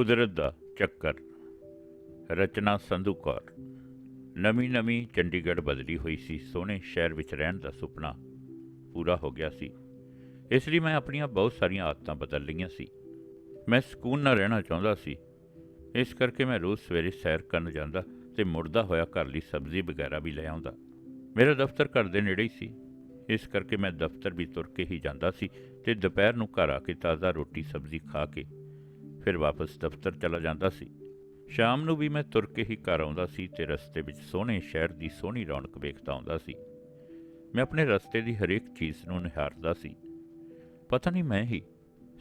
ਕੁਦਰਤ ਦਾ ਚੱਕਰ। ਰਚਨਾ ਸੰਧੂ ਕੌਰ ਨਵੀਂ ਨਵੀਂ ਚੰਡੀਗੜ੍ਹ ਬਦਲੀ ਹੋਈ ਸੀ। ਸੋਹਣੇ ਸ਼ਹਿਰ ਵਿੱਚ ਰਹਿਣ ਦਾ ਸੁਪਨਾ ਪੂਰਾ ਹੋ ਗਿਆ ਸੀ। ਇਸ ਲਈ ਮੈਂ ਆਪਣੀਆਂ ਬਹੁਤ ਸਾਰੀਆਂ ਆਦਤਾਂ ਬਦਲ ਲਈਆਂ ਸੀ। ਮੈਂ ਸਕੂਨ ਨਾਲ ਰਹਿਣਾ ਚਾਹੁੰਦਾ ਸੀ। ਇਸ ਕਰਕੇ ਮੈਂ ਰੋਜ਼ ਸਵੇਰੇ ਸੈਰ ਕਰਨ ਜਾਂਦਾ ਤੇ ਮੁੜਦਾ ਹੋਇਆ ਘਰ ਲਈ ਸਬਜ਼ੀ ਵਗੈਰਾ ਵੀ ਲੈ ਆਉਂਦਾ। ਮੇਰਾ ਦਫ਼ਤਰ ਘਰ ਦੇ ਨੇੜੇ ਹੀ ਸੀ। ਇਸ ਕਰਕੇ ਮੈਂ ਦਫ਼ਤਰ ਵੀ ਤੁਰ ਕੇ ਹੀ ਜਾਂਦਾ ਸੀ ਤੇ ਦੁਪਹਿਰ ਨੂੰ ਘਰ ਆ ਕੇ ਤਾਜ਼ਾ ਰੋਟੀ ਸਬਜ਼ੀ ਖਾ ਕੇ ਫਿਰ ਵਾਪਸ ਦਫ਼ਤਰ ਚਲਾ ਜਾਂਦਾ ਸੀ। ਸ਼ਾਮ ਨੂੰ ਵੀ ਮੈਂ ਤੁਰ ਕੇ ਹੀ ਘਰ ਆਉਂਦਾ ਸੀ ਤੇ ਰਸਤੇ ਵਿੱਚ ਸੋਹਣੇ ਸ਼ਹਿਰ ਦੀ ਸੋਹਣੀ ਰੌਣਕ ਵੇਖਦਾ ਆਉਂਦਾ ਸੀ। ਮੈਂ ਆਪਣੇ ਰਸਤੇ ਦੀ ਹਰੇਕ ਚੀਜ਼ ਨੂੰ ਨਿਹਾਰਦਾ ਸੀ। ਪਤਾ ਨਹੀਂ ਮੈਂ ਹੀ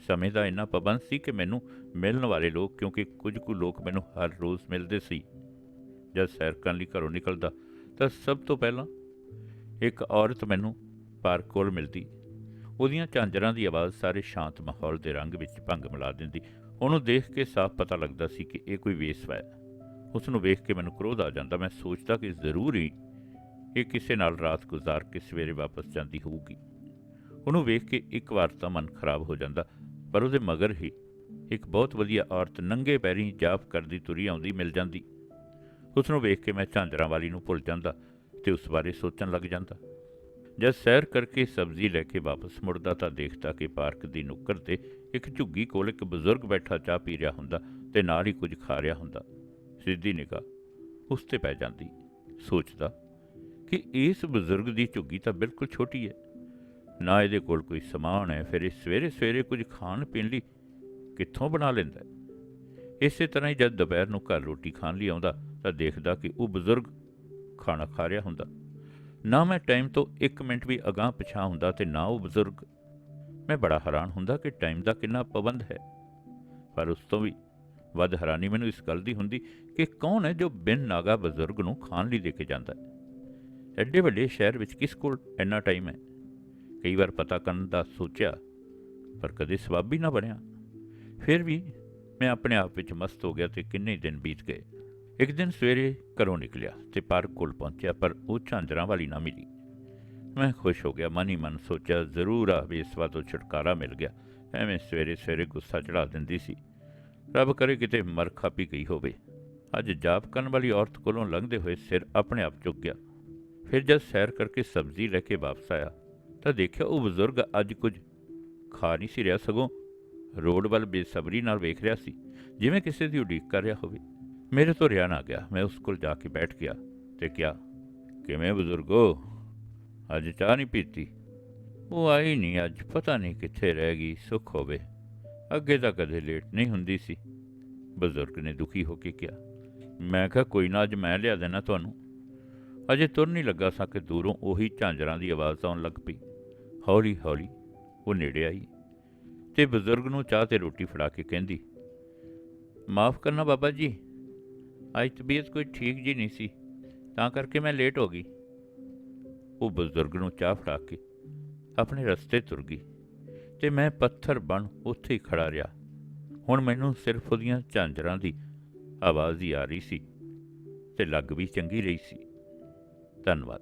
ਸਮੇਂ ਦਾ ਇੰਨਾ ਪਾਬੰਦ ਸੀ ਕਿ ਮੈਨੂੰ ਮਿਲਣ ਵਾਲੇ ਲੋਕ, ਕਿਉਂਕਿ ਕੁਝ ਕੁ ਲੋਕ ਮੈਨੂੰ ਹਰ ਰੋਜ਼ ਮਿਲਦੇ ਸੀ। ਜਦ ਸੈਰ ਕਰਨ ਲਈ ਘਰੋਂ ਨਿਕਲਦਾ ਤਾਂ ਸਭ ਤੋਂ ਪਹਿਲਾਂ ਇੱਕ ਔਰਤ ਮੈਨੂੰ ਪਾਰਕ ਕੋਲ ਮਿਲਦੀ। ਉਹਦੀਆਂ ਝਾਂਜਰਾਂ ਦੀ ਆਵਾਜ਼ ਸਾਰੇ ਸ਼ਾਂਤ ਮਾਹੌਲ ਦੇ ਰੰਗ ਵਿੱਚ ਭੰਗ ਮਿਲਾ ਦਿੰਦੀ। ਉਹਨੂੰ ਦੇਖ ਕੇ ਸਾਫ਼ ਪਤਾ ਲੱਗਦਾ ਸੀ ਕਿ ਇਹ ਕੋਈ ਵੇਸਵਾ ਹੈ। ਉਸ ਨੂੰ ਵੇਖ ਕੇ ਮੈਨੂੰ ਕ੍ਰੋਧ ਆ ਜਾਂਦਾ। ਮੈਂ ਸੋਚਦਾ ਕਿ ਜ਼ਰੂਰ ਹੀ ਇਹ ਕਿਸੇ ਨਾਲ ਰਾਤ ਗੁਜ਼ਾਰ ਕੇ ਸਵੇਰੇ ਵਾਪਸ ਜਾਂਦੀ ਹੋਊਗੀ। ਉਹਨੂੰ ਵੇਖ ਕੇ ਇੱਕ ਵਾਰ ਤਾਂ ਮਨ ਖਰਾਬ ਹੋ ਜਾਂਦਾ, ਪਰ ਉਹਦੇ ਮਗਰ ਹੀ ਇੱਕ ਬਹੁਤ ਵਧੀਆ ਔਰਤ ਨੰਗੇ ਪੈਰੀਂ ਜਾਪ ਕਰਦੀ ਤੁਰੀ ਆਉਂਦੀ ਮਿਲ ਜਾਂਦੀ। ਉਸ ਨੂੰ ਵੇਖ ਕੇ ਮੈਂ ਝਾਂਜਰਾਂ ਵਾਲੀ ਨੂੰ ਭੁੱਲ ਜਾਂਦਾ ਤੇ ਉਸ ਬਾਰੇ ਸੋਚਣ ਲੱਗ ਜਾਂਦਾ। ਜਦ ਸੈਰ ਕਰਕੇ ਸਬਜ਼ੀ ਲੈ ਕੇ ਵਾਪਸ ਮੁੜਦਾ ਤਾਂ ਦੇਖਦਾ ਕਿ ਪਾਰਕ ਦੀ ਨੁੱਕਰ ਤੇ ਇੱਕ ਝੁੱਗੀ ਕੋਲ ਇੱਕ ਬਜ਼ੁਰਗ ਬੈਠਾ ਚਾਹ ਪੀ ਰਿਹਾ ਹੁੰਦਾ ਤੇ ਨਾਲ ਹੀ ਕੁਝ ਖਾ ਰਿਹਾ ਹੁੰਦਾ। ਸਿੱਧੀ ਨਿਗਾਹ ਉਸ ਤੇ ਪੈ ਜਾਂਦੀ, ਸੋਚਦਾ ਕਿ ਇਸ ਬਜ਼ੁਰਗ ਦੀ ਝੁੱਗੀ ਤਾਂ ਬਿਲਕੁਲ ਛੋਟੀ ਹੈ। ਨਾ ਇਹਦੇ ਕੋਲ ਕੋਈ ਸਮਾਨ ਹੈ, ਫਿਰ ਇਹ ਸਵੇਰੇ ਸਵੇਰੇ ਕੁਝ ਖਾਣ ਪੀਣ ਲਈ ਕਿੱਥੋਂ ਬਣਾ ਲੈਂਦਾ ਇਸੇ ਤਰ੍ਹਾਂ ਹੀ ਜਦ ਦੁਪਹਿਰ ਨੂੰ ਘਰ ਰੋਟੀ ਖਾਣ ਲਈ ਆਉਂਦਾ ਤਾਂ ਦੇਖਦਾ ਕਿ ਉਹ ਬਜ਼ੁਰਗ ਖਾਣਾ ਖਾ ਰਿਹਾ ਹੁੰਦਾ। ਨਾ ਮੈਂ ਟਾਈਮ ਤੋਂ 1 ਮਿੰਟ ਵੀ ਅਗਾਂਹ ਪਿਛਾਂ ਹੁੰਦਾ ਤੇ ਨਾ ਉਹ ਬਜ਼ੁਰਗ। ਮੈਂ ਬੜਾ ਹੈਰਾਨ ਹੁੰਦਾ ਕਿ ਟਾਈਮ ਦਾ ਕਿੰਨਾ ਪਾਬੰਦ ਹੈ। ਪਰ ਉਸ ਤੋਂ ਵੀ ਵੱਧ ਹੈਰਾਨੀ ਮੈਨੂੰ ਇਸ ਗੱਲ ਦੀ ਹੁੰਦੀ ਕਿ ਕੌਣ ਹੈ ਜੋ ਬਿਨ ਨਾਗਾ ਬਜ਼ੁਰਗ ਨੂੰ ਖਾਣ ਲਈ ਦੇ ਕੇ ਜਾਂਦਾ ਹੈ? ਐਡੇ ਵੱਡੇ ਸ਼ਹਿਰ ਵਿੱਚ ਕਿਸ ਕੋਲ ਇੰਨਾ ਟਾਈਮ ਹੈ? ਕਈ ਵਾਰ ਪਤਾ ਕਰਨ ਦਾ ਸੋਚਿਆ, ਪਰ ਕਦੇ ਸਵਾਬ ਹੀ ਨਾ ਬਣਿਆ। ਫਿਰ ਵੀ ਮੈਂ ਆਪਣੇ ਆਪ ਵਿੱਚ ਮਸਤ ਹੋ ਗਿਆ ਤੇ ਕਿੰਨੇ ਦਿਨ ਬੀਤ ਗਏ। ਇੱਕ ਦਿਨ ਸਵੇਰੇ ਘਰੋਂ ਨਿਕਲਿਆ ਤੇ ਪਾਰਕ ਕੋਲ ਪਹੁੰਚਿਆ, ਪਰ ਉਹ ਝਾਂਜਰਾਂ ਵਾਲੀ ਨਾ ਮਿਲੀ। ਮੈਂ ਖੁਸ਼ ਹੋ ਗਿਆ, ਮਨ ਹੀ ਮਨ ਸੋਚਿਆ, ਜ਼ਰੂਰ ਆ ਵੀ ਇਸ ਵਾਰ ਤੋਂ ਛੁਟਕਾਰਾ ਮਿਲ ਗਿਆ। ਐਵੇਂ ਸਵੇਰੇ ਸਵੇਰੇ ਗੁੱਸਾ ਚੜਾ ਦਿੰਦੀ ਸੀ। ਰੱਬ ਕਰੇ ਕਿਤੇ ਮਰ ਖਾਪੀ ਗਈ ਹੋਵੇ। ਅੱਜ ਜਾਪ ਕਰਨ ਵਾਲੀ ਔਰਤ ਕੋਲੋਂ ਲੰਘਦੇ ਹੋਏ ਸਿਰ ਆਪਣੇ ਆਪ ਚੁੱਕ ਗਿਆ। ਫਿਰ ਜਦ ਸੈਰ ਕਰਕੇ ਸਬਜ਼ੀ ਲੈ ਕੇ ਵਾਪਸ ਆਇਆ, ਤਾਂ ਦੇਖਿਆ ਉਹ ਬਜ਼ੁਰਗ ਅੱਜ ਕੁਝ ਖਾ ਨਹੀਂ ਸੀ ਰਿਹਾ, ਸਗੋਂ ਰੋਡ ਵੱਲ ਬੇਸਬਰੀ ਨਾਲ ਵੇਖ ਰਿਹਾ ਸੀ, ਜਿਵੇਂ ਕਿਸੇ ਦੀ ਉਡੀਕ ਕਰ ਰਿਹਾ ਹੋਵੇ। ਮੇਰੇ ਤੋਂ ਰਿਆ ਨਾ ਗਿਆ ਮੈਂ ਉਸ ਕੋਲ ਜਾ ਕੇ ਬੈਠ ਗਿਆ ਤੇ ਕਿਹਾ ਕਿਵੇਂ ਬਜ਼ੁਰਗੋ ਅੱਜ ਚਾਹ ਨਹੀਂ ਪੀਤੀ ਉਹ ਆਈ ਨਹੀਂ ਅੱਜ ਪਤਾ ਨਹੀਂ ਕਿੱਥੇ ਰਹਿ ਗਈ ਸੁੱਖ ਹੋਵੇ ਅੱਗੇ ਤਾਂ ਕਦੇ ਲੇਟ ਨਹੀਂ ਹੁੰਦੀ ਸੀ ਬਜ਼ੁਰਗ ਨੇ ਦੁਖੀ ਹੋ ਕੇ ਕਿਹਾ ਮੈਂ ਕਿਹਾ ਕੋਈ ਨਾ ਅੱਜ ਮੈਂ ਲਿਆ ਦੇਣਾ ਤੁਹਾਨੂੰ ਅਜੇ ਤੁਰ ਨਹੀਂ ਲੱਗਾ ਸਾਂ ਕਿ ਦੂਰੋਂ ਉਹੀ ਝਾਂਜਰਾਂ ਦੀ ਆਵਾਜ਼ ਆਉਣ ਲੱਗ ਪਈ ਹੌਲੀ ਹੌਲੀ ਉਹ ਨੇੜੇ ਆਈ ਤੇ ਬਜ਼ੁਰਗ ਨੂੰ ਚਾਹ ਤੇ ਰੋਟੀ ਫੜਾ ਕੇ ਕਹਿੰਦੀ ਮਾਫ ਕਰਨਾ ਬਾਬਾ ਜੀ ਅੱਜ ਤਬੀਅਤ ਕੋਈ ਠੀਕ ਜੀ ਨਹੀਂ ਸੀ, ਤਾਂ ਕਰਕੇ ਮੈਂ ਲੇਟ ਹੋ ਗਈ। ਉਹ ਬਜ਼ੁਰਗ ਨੂੰ ਚਾਹ ਫੜਾ ਕੇ ਆਪਣੇ ਰਸਤੇ ਤੁਰ ਗਈ ਤੇ ਮੈਂ ਪੱਥਰ ਬਣ ਉੱਥੇ ਹੀ ਖੜਾ ਰਿਹਾ। ਹੁਣ ਮੈਨੂੰ ਸਿਰਫ ਉਹਦੀਆਂ ਝਾਂਜਰਾਂ ਦੀ ਆਵਾਜ਼ ਹੀ ਆ ਰਹੀ ਸੀ ਤੇ ਲੱਗ ਵੀ ਚੰਗੀ ਰਹੀ ਸੀ। ਧੰਨਵਾਦ।